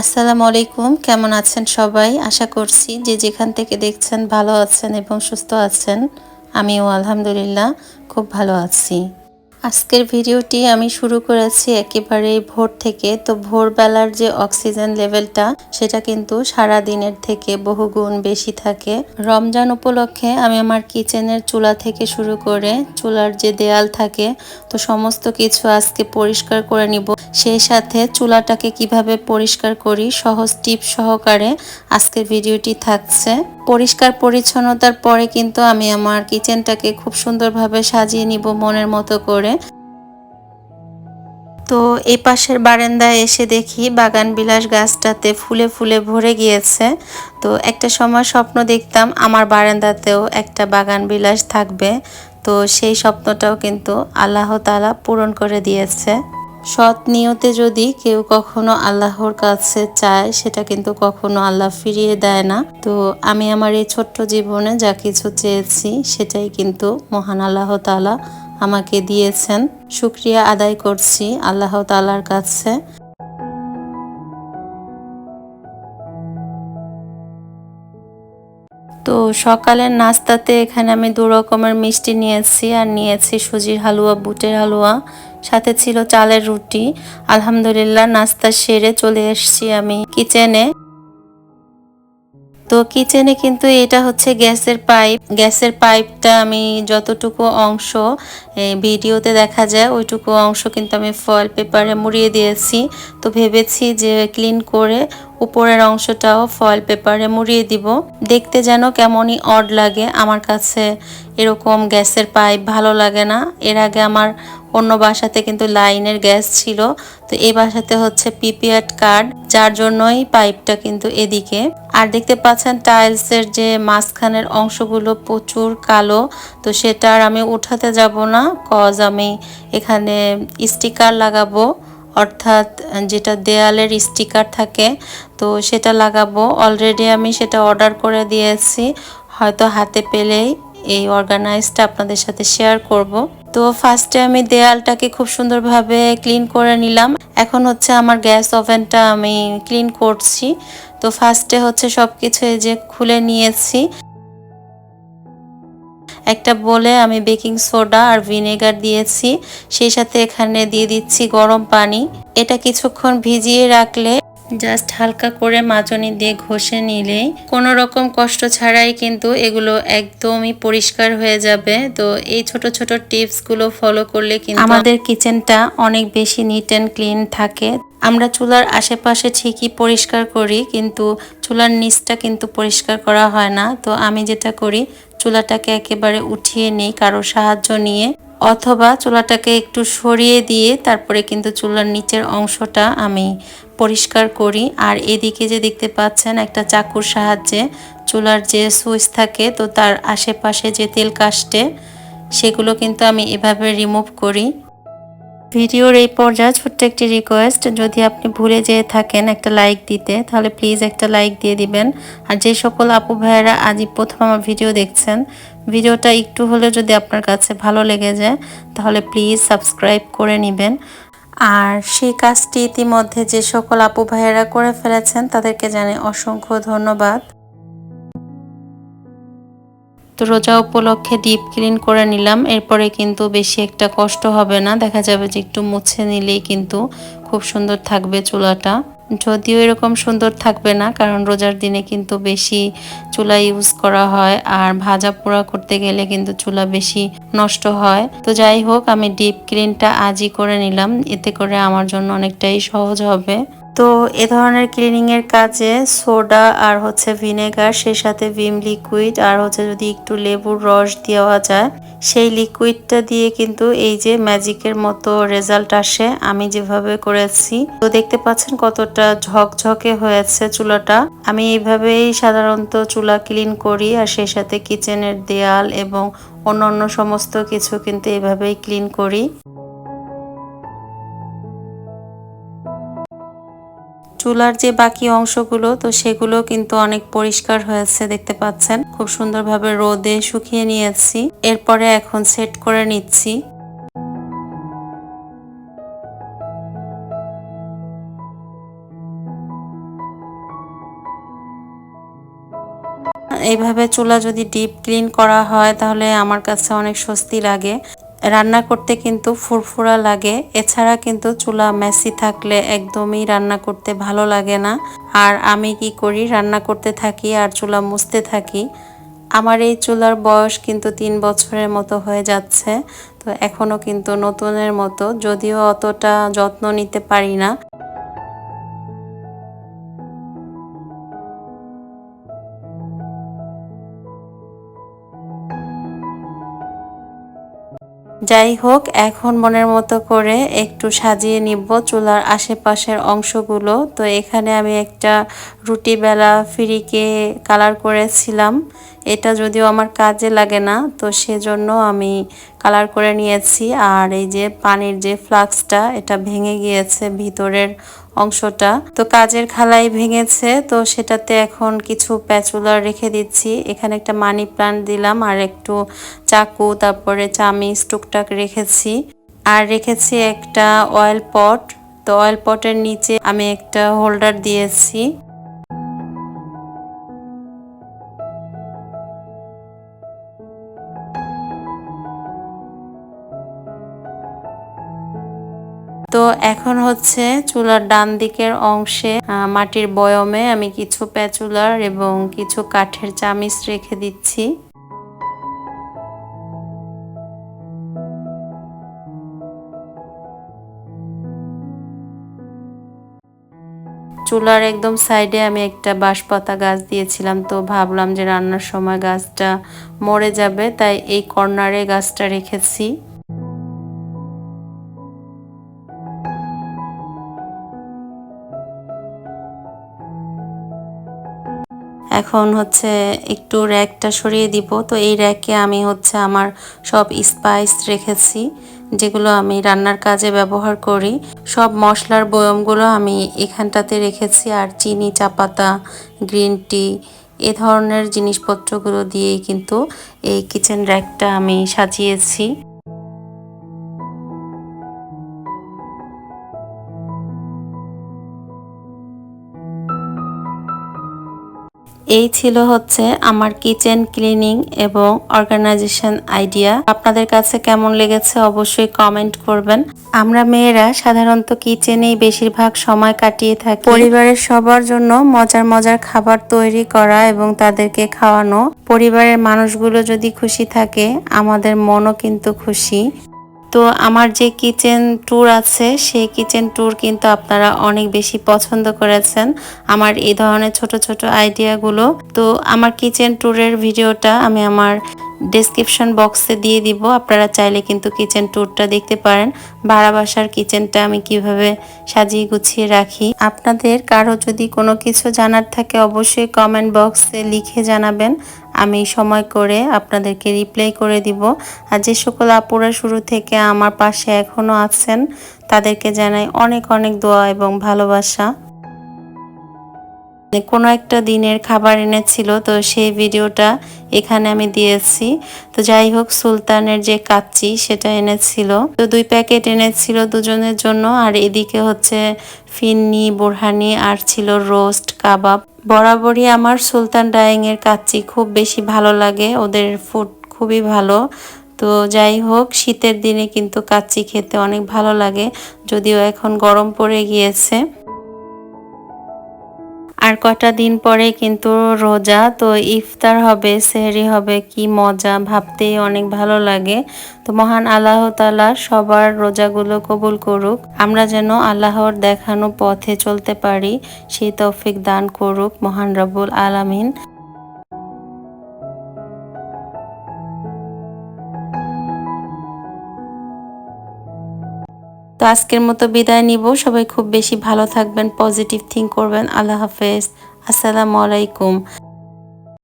আসসালামু আলাইকুম, কেমন আছেন সবাই? আশা করছি যে যেখান থেকে দেখছেন ভালো আছেন এবং সুস্থ আছেন। আমিও আলহামদুলিল্লাহ, খুব ভালো আছি। আজকের ভিডিওটি আমি শুরু করেছি একেবারেই ভোর থেকে। তো ভোরবেলার যে অক্সিজেন লেভেলটা, সেটা কিন্তু সারা দিনের থেকে বহুগুণ বেশি থাকে। রমজান উপলক্ষে আমি আমার কিচেনের চুলা থেকে শুরু করে চুলার যে দেয়াল থাকে, তো সমস্ত কিছু আজকে পরিষ্কার করে নিব। সেই সাথে চুলাটাকে কীভাবে পরিষ্কার করি, সহজ টিপ সহকারে আজকের ভিডিওটি থাকছে। পরিষ্কার পরিচ্ছন্নতার পরে কিন্তু আমি আমার কিচেনটাকে খুব সুন্দরভাবে সাজিয়ে নিব মনের মতো করে। তো এই পাশের বারান্দায় এসে দেখি বাগান বিলাস গাছটাতে ফুলে ফুলে ভরে গিয়েছে। তো একটা সময় স্বপ্ন দেখতাম আমার বারান্দাতেও একটা বাগান বিলাস থাকবে। তো সেই স্বপ্নটাও কিন্তু আল্লাহ পূরণ করে দিয়েছে। সৎ নিয়তে যদি কেউ কখনো আল্লাহর কাছে চায়, সেটা কিন্তু কখনো আল্লাহ ফিরিয়ে দেয় না। তো আমি আমার এই ছোট্ট জীবনে যা কিছু চেয়েছি, সেটাই কিন্তু মহান আল্লাহ তালা আমাকে দিয়েছেন। শুক্রিয়া আদায় করছি আল্লাহ তালার কাছে। তো সকালের নাস্তাতে এখানে আমি দু রকমের মিষ্টি নিয়েছি আর নিয়েছি সুজির হালুয়া, বুটের হালুয়া, সাথে ছিল চালের রুটি। আলহামদুলিল্লাহ নাস্তা সেরে চলে এসেছি আমি কিচেনে। তো কিচেনে কিন্তু এটা হচ্ছে গ্যাসের পাইপ। গ্যাসের পাইপটা আমি যতটুকু অংশ ভিডিওতে দেখা যায়, ওইটুকু অংশ কিন্তু আমি ফয়েল পেপারে মুড়িয়ে দিয়েছি। তো ভেবেছি যে ক্লিন করে উপরের অংশটাও ফয়েল পেপারে মুড়িয়ে দিব। দেখতে যেন কেমনই অড লাগে। আমার কাছে এরকম গ্যাসের পাইপ ভালো লাগে না। এর আগে আমার অন্য বাসাতে কিন্তু লাইনের গ্যাস ছিল। তো এই বাসাতে হচ্ছে পিপিএড কার্ড যার জন্যই পাইপটা কিন্তু এদিকে। আর দেখতে পাচ্ছেন টাইলসের যে মাঝখানের অংশগুলো প্রচুর কালো। তো সেটা আর আমি উঠাতে যাব না। কজ আমি এখানে স্টিকার লাগাবো। অর্থাৎ যেটা দেয়ালের স্টিকার থাকে, তো সেটা লাগাবো। অলরেডি আমি সেটা অর্ডার করে দিয়েছি। হয়তো হাতে পেলেই এই অর্গানাইজটা আপনাদের সাথে শেয়ার করব। তো ফার্স্টে আমি দেয়ালটাকে খুব সুন্দরভাবে ক্লিন করে নিলাম। এখন হচ্ছে আমার গ্যাস ওভেনটা আমি ক্লিন করছি। তো ফার্স্টে হচ্ছে সব কিছু যে খুলে নিয়েছি। একটা বলে আমি বেকিং সোডা আর ভিনেগার দিয়েছি, সেই সাথে এখানে দিয়ে দিচ্ছি গরম পানি। এটা কিছুক্ষণ ভিজিয়ে রাখলে জাস্ট হালকা করে মাজনি দিয়ে ঘষে নিলেই কোনো রকম কষ্ট ছাড়াই কিন্তু এগুলো একদমই পরিষ্কার হয়ে যাবে। তো এই ছোট ছোট টিপসগুলো ফলো করলে কিন্তু আমাদের কিচেনটা অনেক বেশি নিট অ্যান্ড ক্লিন থাকে। আমরা চুলার আশেপাশে ঠিকই পরিষ্কার করি, কিন্তু চুলার নিচটা কিন্তু পরিষ্কার করা হয় না। তো আমি যেটা করি, চুলাটাকে একেবারে উঠিয়ে নিই কারও সাহায্য নিয়ে, অথবা চুলাটাকে একটু সরিয়ে দিয়ে তারপরে কিন্তু চুলার নিচের অংশটা আমি পরিষ্কার করি। আর এদিকে যে দেখতে পাচ্ছেন, একটা চাকুর সাহায্যে চুলার যে সুইচ থাকে, তো তার আশেপাশে যে তেল কাস্টে, সেগুলো কিন্তু আমি এভাবে রিমুভ করি। ভিডিওর এই পর্যায়ে ছোট্ট একটি রিকোয়েস্ট যদি আপনি ভুলে যেয়ে থাকেন একটা লাইক দিতে, তাহলে প্লিজ একটা লাইক দিয়ে দিবেন। আর যে সকল আপু ভাইয়েরা আজই প্রথম আমার ভিডিও দেখছেন ভিডিওটা একটু হলে যদি আপনার কাছে ভালো লেগে যায়, তাহলে প্লিজ সাবস্ক্রাইব করে নেবেন। আর সেই কাজটি ইতিমধ্যে যে সকল আপু ভাইয়েরা করে ফেলেছেন, তাদেরকে জানে অসংখ্য ধন্যবাদ। তো রোজা উপলক্ষে ডিপ ক্লিন করে নিলাম। এরপরে কিন্তু বেশি একটা কষ্ট হবে না। দেখা যাবে যে একটু মুছে নিলেই কিন্তু খুব সুন্দর থাকবে চুলাটা। যদিও এরকম সুন্দর থাকবে না, কারণ রোজার দিনে কিন্তু বেশি চুলা ইউজ করা হয়। আর ভাজা পোড়া করতে গেলে কিন্তু চুলা বেশি নষ্ট হয়। তো যাই হোক, আমি ডিপ ক্লিনটা আজই করে নিলাম। এতে করে আমার জন্য অনেকটাই সহজ হবে। তো এ ধরনের ক্লিনিং এর কাজে সোডা আর হচ্ছে ভিনেগার সেই সাথে ভিম লিকুইড আর হচ্ছে যদি একটু লেবুর রস দেওয়া যায়, সেই লিকুইডটা দিয়ে কিন্তু এই যে ম্যাজিকের মতো রেজাল্ট আসে। আমি যেভাবে করেছি, তো দেখতে পাচ্ছেন কতটা ঝকঝকে হয়েছে চুলাটা। আমি এইভাবেই সাধারণত চুলা ক্লিন করি আর সেই সাথে কিচেনের দেয়াল এবং অন্যান্য সমস্ত কিছু কিন্তু এভাবেই ক্লিন করি। চুলার যে বাকি অংশগুলো, তো সেগুলো কিন্তু অনেক পরিষ্কার হয়েছে দেখতে পাচ্ছেন। খুব সুন্দরভাবে রোদে শুকিয়ে নিয়েছি। এরপরে এখন সেট করে নিচ্ছি। এইভাবে চুলা যদি ডিপ ক্লিন করা হয়, তাহলে আমার কাছে অনেক স্বস্তি লাগে। রান্না করতে কিন্তু ফুরফুরা লাগে। এছাড়া কিন্তু চুলা মেসি থাকলে একদমই রান্না করতে ভালো লাগে না। আর আমি কি করি, রান্না করতে থাকি আর চুলা মুছতে থাকি। আমার এই চুলার বয়স কিন্তু তিন বছরের মতো হয়ে যাচ্ছে। তো এখনও কিন্তু নতুনের মতো, যদিও অতটা যত্ন নিতে পারি না। যাই হোক, এখন মনের মতো করে একটু সাজিয়ে নিব চুলার আশেপাশের অংশগুলো। তো এখানে আমি একটা রুটি বেলা ফিরিকে কালার করেছিলাম। এটা যদিও আমার কাজে লাগে না, তো সেজন্য আমি কালার করে নিয়েছি। আর এই যে পানির যে ফ্লাক্সটা, এটা ভেঙে গিয়েছে ভিতরের অংশটা। তো কাজের খালাই ভেঙেছে, তো সেটাতে এখন কিছু প্যাচুলার রেখে দিচ্ছি। এখানে একটা মানি প্লান্ট দিলাম, আর একটু চাকু, তারপরে চামিচ, টুকটাক রেখেছি। আর রেখেছি একটা অয়েল পট তো অয়েল পটের নিচে আমি একটা হোল্ডার দিয়েছি। এখন হচ্ছে চুলার ডান দিকের অংশে মাটির বয়মে আমি কিছু প্যাচুলার এবং কিছু কাঠের চামিচ রেখে দিচ্ছি। চুলার একদম সাইডে আমি একটা বাঁশপাতা গাছ দিয়েছিলাম, তো ভাবলাম যে রান্নার সময় গাছটা মরে যাবে, তাই এই কর্নারে গাছটা রেখেছি। এখন হচ্ছে একটু র্যাকটা সরিয়ে দিব। তো এই র্যাকে আমি হচ্ছে আমার সব স্পাইস রেখেছি, যেগুলো আমি রান্নার কাজে ব্যবহার করি। সব মশলার বয়মগুলো আমি এখানটাতে রেখেছি, আর চিনি, চাপাতা গ্রিন টি এ ধরনের জিনিসপত্রগুলো দিয়েই কিন্তু এই কিচেন র্যাকটা আমি সাজিয়েছি। এই ছিল হচ্ছে আমার কিচেন ক্লিনিং এবং অর্গানাইজেশন আইডিয়া। আপনাদের কাছে কেমন লেগেছে অবশ্যই কমেন্ট করবেন। আমরা মেয়েরা সাধারণত কিচেনেই বেশিরভাগ সময় কাটিয়ে থাকি। পরিবারের সবার জন্য মজার মজার খাবার তৈরি করা এবং তাদেরকে খাওয়ানো। পরিবারের মানুষগুলো যদি খুশি থাকে, আমাদের মনও কিন্তু খুশি। তো আমার যে কিচেন ট্যুর আছে, সেই কিচেন ট্যুর কিন্তু আপনারা অনেক বেশি পছন্দ করেছেন। আমার এই ধরনের ছোট ছোট আইডিয়াগুলো তো আমার কিচেন ট্যুরের ভিডিওটা আমি আমার ডেসক্রিপশন বক্সে দিয়ে দিব। আপনারা চাইলে কিন্তু কিচেন ট্যুরটা দেখতে পারেন। ভাড়া বাসার কিচেনটা আমি কীভাবে সাজিয়ে গুছিয়ে রাখি। আপনাদের কারও যদি কোনো কিছু জানার থাকে, অবশ্যই কমেন্ট বক্সে লিখে জানাবেন। আমি সময় করে আপনাদেরকে রিপ্লাই করে দিব। আর যে সকল আপুরা শুরু থেকে আমার পাশে এখনও আছেন, তাদেরকে জানাই অনেক অনেক দোয়া এবং ভালোবাসা। কোনো একটা দিনের খাবার এনেছিল, তো সেই ভিডিওটা এখানে আমি দিয়েছি। তো যাই হোক, সুলতানের যে কাচ্চি, সেটা এনেছিল। তো দুই প্যাকেট এনেছিল দুজনের জন্য, আর এদিকে হচ্ছে ফিন্নি, বোরহানি, আর ছিল রোস্ট, কাবাব। বরাবরই আমার সুলতান ডাইং এর কাচ্চি খুব বেশি ভালো লাগে, ওদের ফুড খুবই ভালো। তো যাই হোক, শীতের দিনে কিন্তু কাচ্চি খেতে অনেক ভালো লাগে, যদিও এখন গরম পড়ে গিয়েছে। আর কটা দিন পরে কিন্তু রোজা, তো ইফতার হবে, সেহরি হবে, কি মজা, ভাবতেই অনেক ভালো লাগে। তো মহান আল্লাহ তালা সবার রোজাগুলো কবুল করুক, আমরা যেন আল্লাহর দেখানো পথে চলতে পারি, সেই তৌফিক দান করুক মহান রবুল আলামিন। তো আজকের মতো বিদায় নিব। সবাই খুব বেশি ভালো থাকবেন পজিটিভ থিঙ্ক করবেন। আল্লাহ হাফেজ। আসসালামু আলাইকুম।